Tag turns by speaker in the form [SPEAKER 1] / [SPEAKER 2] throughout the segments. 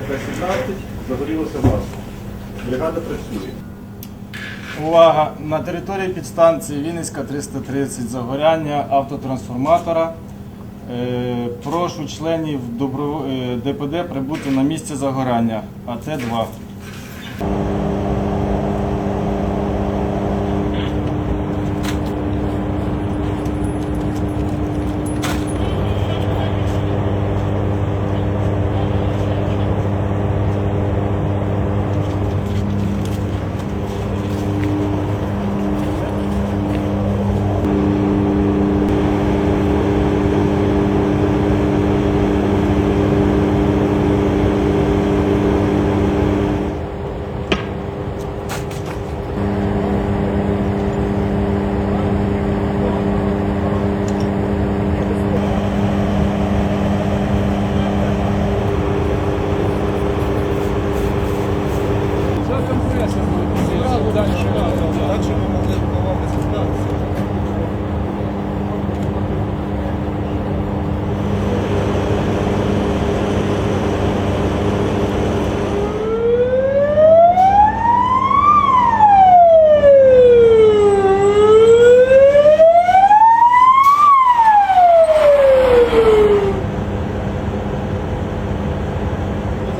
[SPEAKER 1] П-17, загорілося масло. Бригада працює.
[SPEAKER 2] Увага! На території підстанції Вінницька 330 загоряння автотрансформатора. Е, прошу членів е, ДПД прибути на місце загорання АТ-2.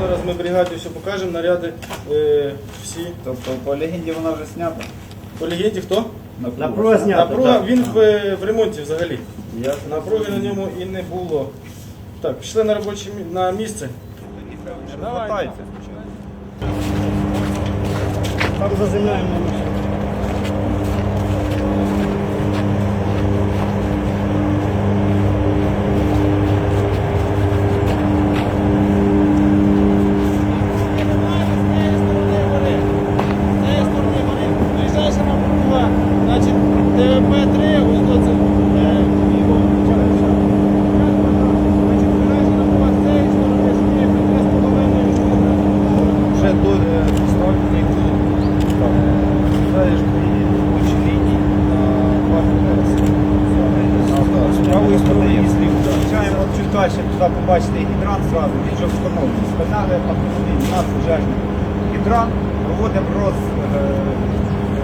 [SPEAKER 2] Зараз ми бригаді все покажемо, наряди е, всі.
[SPEAKER 3] Тобто по легенді вона вже знята.
[SPEAKER 2] По легенді хто?
[SPEAKER 3] Напруга знята.
[SPEAKER 2] Напруга, він в, в ремонті взагалі.
[SPEAKER 3] Я
[SPEAKER 2] Напруги на ньому і не було. Так, пішли на робоче мі- на місце.
[SPEAKER 4] Так заземляємо.
[SPEAKER 2] Значить, ТВП-3, ось тут це е, його
[SPEAKER 3] Вже до поставлений Знаєш, робочі лінії на два З правої сторони і з лівої. Включаємо от чуть далі, туди побачите гідрант зразу, він вже встановлений. Спинали автомобіль, у нас пожежний гідрант, проводимо роз, е,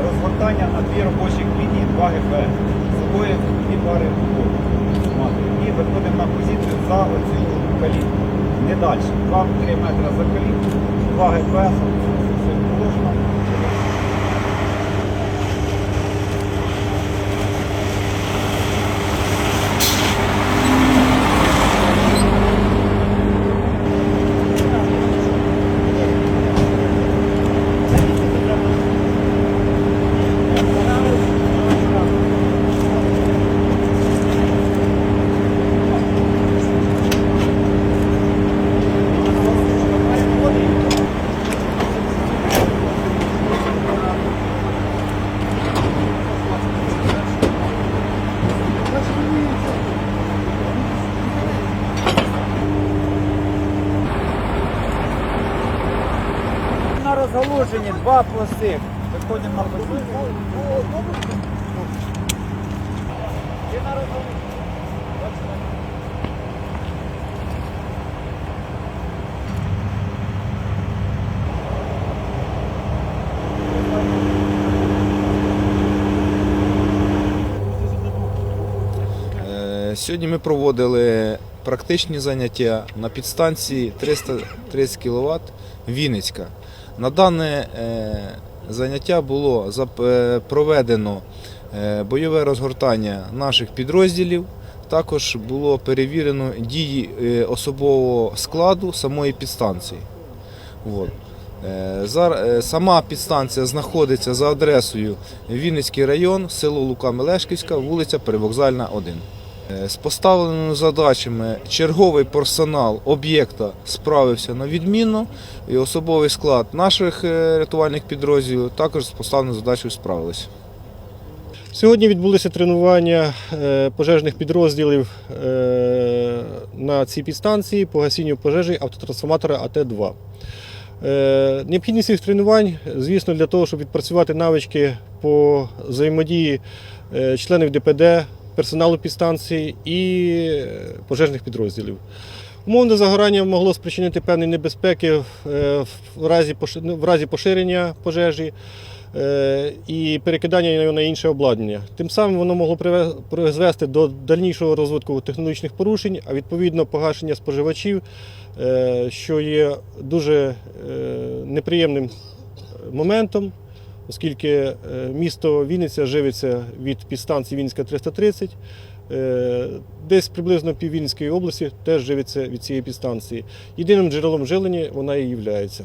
[SPEAKER 3] розгортання на дві робочі лінії 2 ГП. З собою дві пари мати. І виходимо на позицію за оцю калітку. Не далі. 2-3 метри за калітку, 2 ГП, все положено. На розгалуженні два пласти. Виходимо на позицію. І на.
[SPEAKER 5] Е, Сьогодні ми проводили практичні заняття на підстанції 330 кВт Вінницька. На дане е, заняття було е, проведено е, бойове розгортання наших підрозділів. Також було перевірено дії особового складу самої підстанції. От. Сама підстанція знаходиться за адресою Вінницький район, село Лука Мелешківська, вулиця Перевокзальна, 1. Е, З поставленими задачами черговий персонал об'єкта справився на відмінно, і особовий склад наших е, рятувальних підрозділів також з поставленою задачею справилися.
[SPEAKER 4] Сьогодні відбулися тренування е, пожежних підрозділів на цій підстанції по гасінню пожежі автотрансформатора АТ-2. Е, Необхідність цих тренувань, звісно, для того, щоб відпрацювати навички по взаємодії членів ДПД, персоналу підстанції і е, пожежних підрозділів. Умовне загорання могло спричинити певні небезпеки е, в разі, ну, разі поширення пожежі е, і перекидання на інше обладнання. Тим самим воно могло призвести до дальнішого розвитку технологічних порушень, а відповідно погашення споживачів, е, що є дуже е, неприємним моментом, оскільки е, місто Вінниця живиться від підстанції Вінницька 330. Е, Десь приблизно пів Вінницької області теж живиться від цієї підстанції. Єдиним джерелом жилення вона і є.